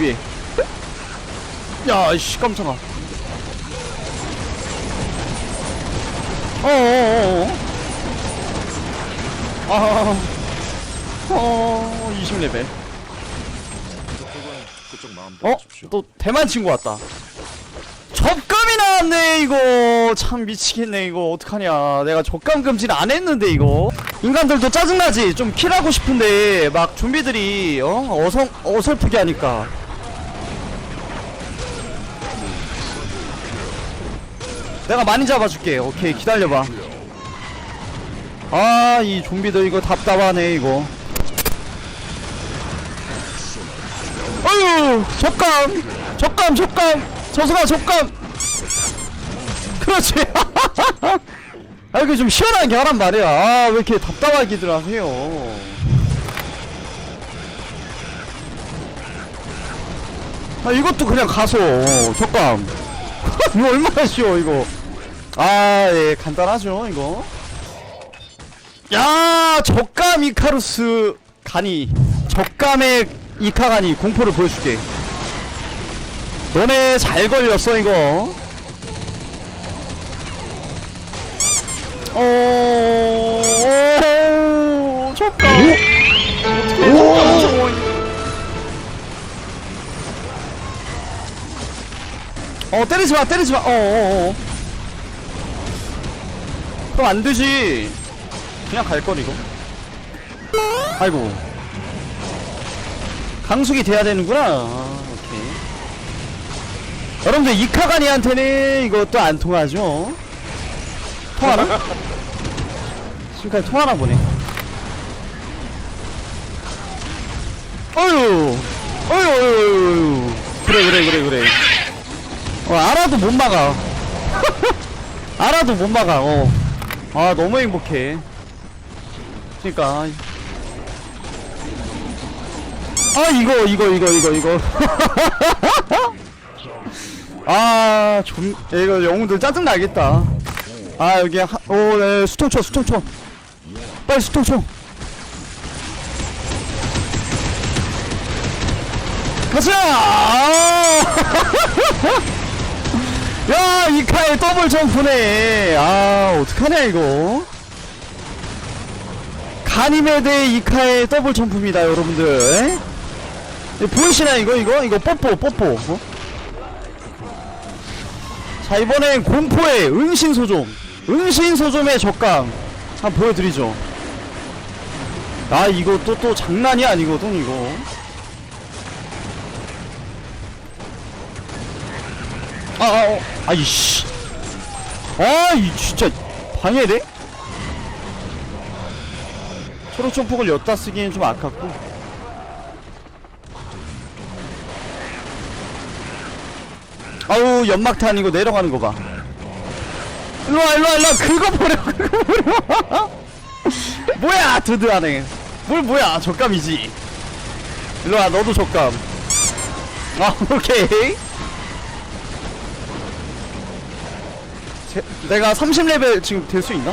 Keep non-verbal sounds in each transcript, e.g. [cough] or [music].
위에. 야씨 깜짝아. 어어어어. 아 어, 20레벨. 그쪽 마음 어? 또 대만 친구 왔다. 적감이 나왔네 이거. 참 미치겠네 이거. 어떡하냐. 내가 적감 금지를 안 했는데 이거. 인간들도 짜증나지. 좀 킬하고 싶은데. 막 좀비들이 어? 어성, 어설프게 하니까 내가 많이 잡아줄게. 오케이 기다려봐. 아 이 좀비들 이거 답답하네 이거. 어휴 적감! 적감 적감! 저수가 적감! 그렇지. [laughs] 아 이렇게 좀 시원하게 하란 말이야. 아 왜 이렇게 답답하기들 하세요? 아 이것도 그냥 가서 적감. [laughs] 이거 얼마나 쉬워 이거 아 예 간단하죠 이거. 야 적감 이카루스 가니 적감의 이카가니 공포를 보여줄게. 너네 잘 걸렸어 이거. 어... 오... 적감. 어떻게 적감 저거 어 때리지 마 때리지 마. 어 어 어 그럼 안 되지. 그냥 갈걸 이거. 아이고. 강숙이 돼야 되는구나. 아, 오케이. 여러분들 이카가니한테는 이것도 안 통하죠? 통하나? [laughs] 지금까지 통하나 보네. 어휴 어휴 어휴 어휴. 그래 그래 그래 그래. 어 알아도 못 막아. [laughs] 알아도 못 막아 어 아 너무 행복해. 그니까. 아 이거 이거 이거 이거 이거. [laughs] 아좀 이거 영웅들 짜증 나겠다. 아 여기 하, 오 네, 수통초 수통초 빨리 수통초 가자! 아! [laughs] 야 이카의 더블 점프네. 아 어떡하냐 이거? 가니메데 이카의 더블 점프입니다 여러분들. 이거 보이시나 이거 이거? 이거 뽀뽀 뽀뽀. 어? 자 이번엔 공포의 은신소좀 은신소좀의 적감 한번 보여드리죠. 아 이거 또 또 장난이 아니거든 이거 아아 어, 아이씨 아 이 진짜 방해돼? 초록 점폭을 엿다 쓰기엔 좀 아깝고 아우 연막탄 이거 내려가는 거 봐. 일로와 일로와 일로와 그거 버려 [laughs] 그거 버려. 뭐야 드드하네. 뭘 뭐야 적감이지. 일로와 너도 적감. 아 [laughs] 오케이. 제, 내가 30레벨 지금 될 수 있나?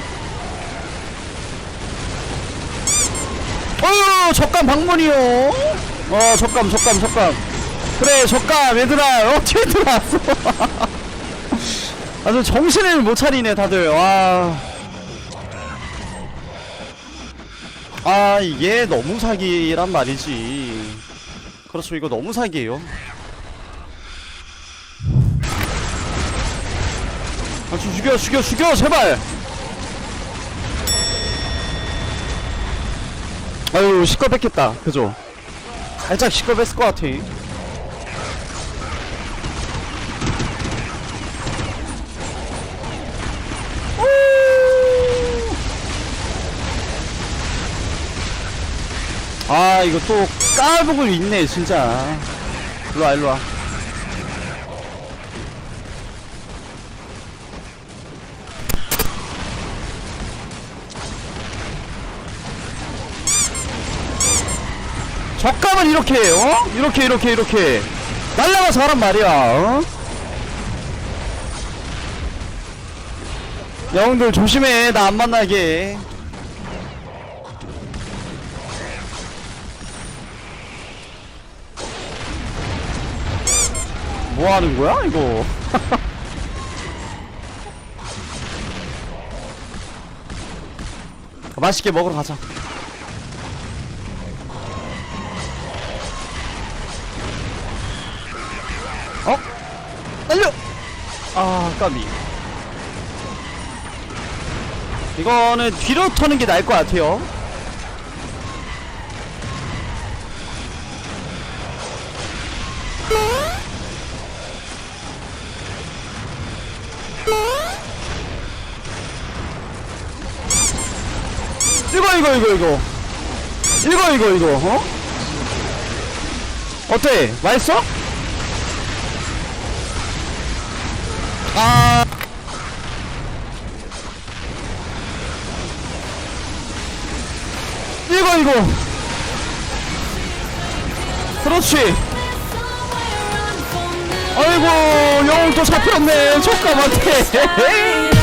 어휴 적감 방문이요. 어 적감 적감 적감. 그래 적감 얘들아 어떻게 들어왔어 [laughs] 아주 정신을 못 차리네 다들 와. 아 이게 너무 사기란 말이지 그렇죠 이거 너무 사기예요 아좀 죽여 죽여 죽여 제발. 아유 시꺼 뺐겠다. 그죠? 살짝 시꺼 뺐을 것 같아. 아 이거 또 까불고 있네 진짜. 일로와 일로와 적감은 이렇게 어? 이렇게 이렇게 이렇게. 날라가서 하란 말이야 어? 영웅들 조심해. 나 안 만나게. 뭐 하는 거야 이거? [laughs] 맛있게 먹으러 가자 어? 날려! 아 까비 이거는 뒤로 터는 게 나을 것 같아요 이거 이거 이거 이거 이거 이거 이거 어? 어때? 맛있어? 아! 이거 이거. 그렇지. 아이고 영웅 또 잡혔네. 촉감한테 [laughs]